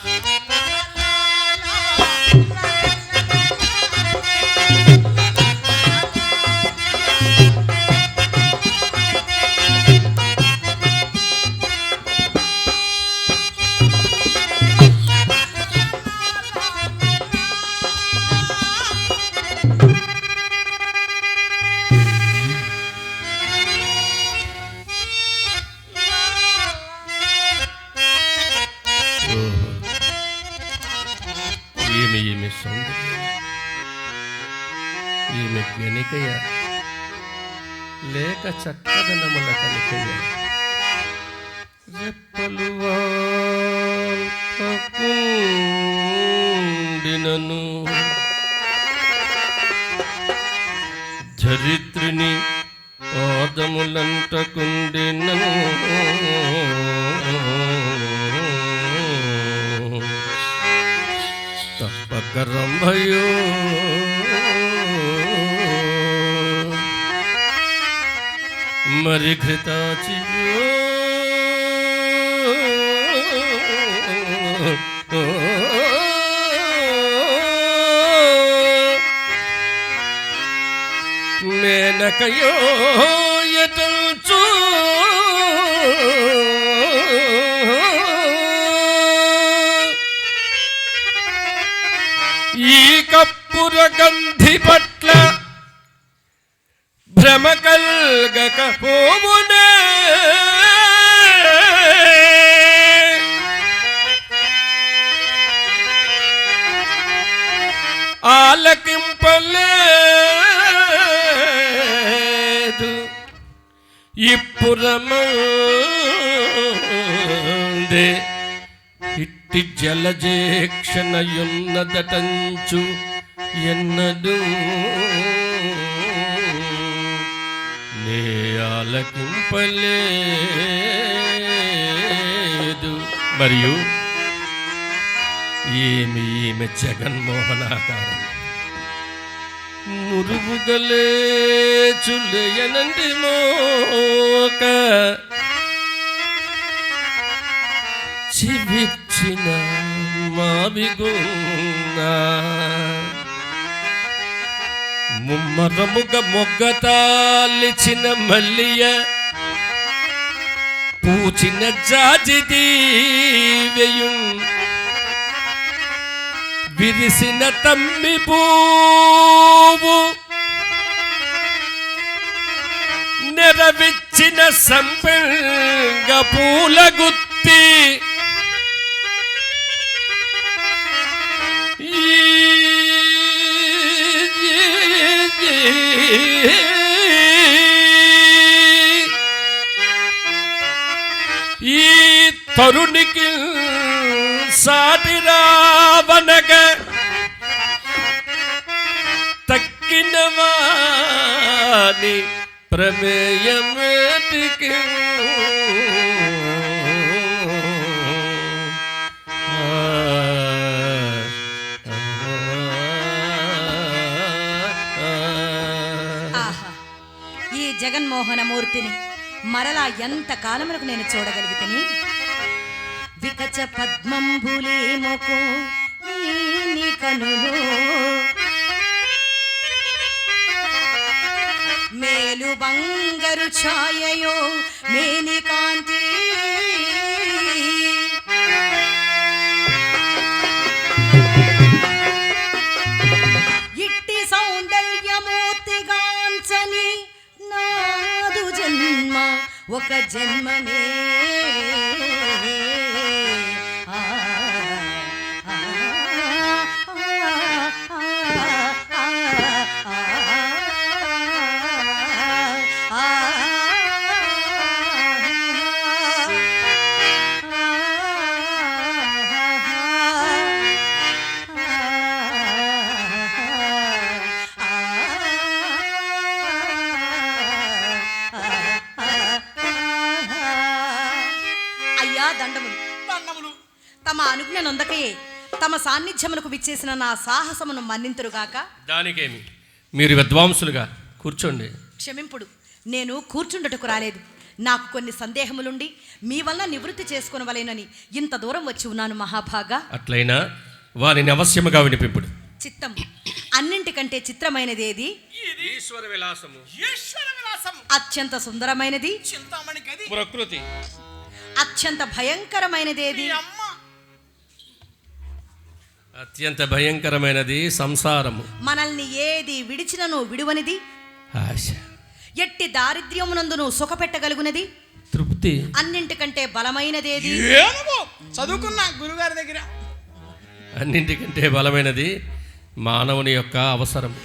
Thank you. ఈమె ఈమె సౌందర్యం ఈమె గనికయ లేక చక్కదనముల కనికయ రెప్పలు వాల్పకుండినను ధరిత్రిని పాదములంటకుండినను. કરમ ભયો મરી ઘતા ચિયો મેં ન કહ્યું గంధి పట్ల భ్రమ కల్గక పోమునే ఆలకింపలేదు ఇప్పురమందే ఇట్టి జలజేక్షణయున్నదటంచు ఎన్నడు నే ఆలకింపలేదు. మరియు ఏమి ఈమె జగన్మోహనాకారం మురుగుగలేచులేయనండి మోక చివిచ్చిన మావిగున్నా ముమ్మరముగ మొగ్గ తాలిచిన మల్లియ. పూచిన జాజి దీవెయుం. విరిసిన తమ్మి పూవు. నెరవిచ్చిన సంపెంగ పూల గుత్తి. తరుణికి సాటిరావనగ తక్కినవాని ప్రమేయమేటికి. ఆహా ఈ జగన్మోహన మూర్తిని మరలా ఎంత కాలమునకు నేను చూడగలిగితేనే? వికచ పద్మంబులేమకు వీని కనులు. మేలు బంగరు ఛాయయో మేని కాంతి. ఇట్టి సౌందర్యమూర్తిగాంచని నాదు జన్మ ఒక జన్మమే దండములు. దండములు. తమ అనుజ్ఞ నొందకయే తమ సాన్నిధ్యమునకు విచ్చేసిన నా సాహసమును మన్నింతురుగాక దానికేమి? మీరు విద్వాంసులుగా కూర్చోండి. క్షమింపుడు నేను కూర్చుండటకు రాలేదు. నాకు కొన్ని సందేహములుండి మీ వల్ల నివృత్తి చేసుకొనవలేనని ఇంత దూరం వచ్చి ఉన్నాను మహాభాగా. అట్లయినా వారిని అవశ్యముగా వినిపింపుడు. చిత్తం అన్నింటికంటే చిత్రమైనది ఏది ఈశ్వర విలాసము. ఈశ్వర విలాసం అత్యంత సుందరమైనది? చింతామణి గది. ప్రకృతి. అత్యంత భయంకరమైనది ఏది మీ అమ్మ. అత్యంత భయంకరమైనది సంసారము. మనల్ని ఏది విడిచినను విడువనిది. ఆశ. ఎట్టి దారిద్ర్యమునందును సుఖపెట్టగలుగునది. తృప్తి. అన్నింటికంటే బలమైనదేది? చదువుకున్నా గురుగారి దగ్గర. అన్నింటికంటే బలమైనది మానవుని యొక్క అవసరం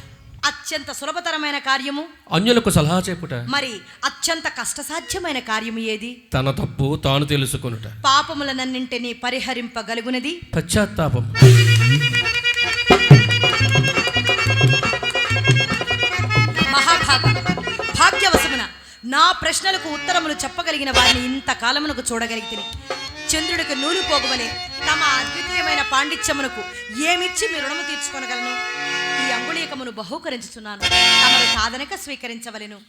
అత్యంత సులభతరమైన కార్యము? అన్యులకు సలహా చెప్పుట మరి అత్యంత కష్టసాధ్యమైన కార్యము ఏది? తన తప్పు తాను తెలుసుకొనుట. పాపములనన్నింటినీ పరిహరింపగలుగునది? పశ్చాత్తాపం మహాభాగ. భాగ్యవశమున నా ప్రశ్నలకు ఉత్తరములు చెప్పగలిగిన వారిని ఇంతకాలమునకు చూడగలిగితిని. చంద్రుడికి నూలు పోగువలే తమ అద్వితీయమైన పాండిత్యమునకు ఏమిచ్చి మీ రుణము తీర్చుకొనగలను? అంగుళీకమును బహుకరించుచున్నాను. తమరు సాధనక స్వీకరించవలెను.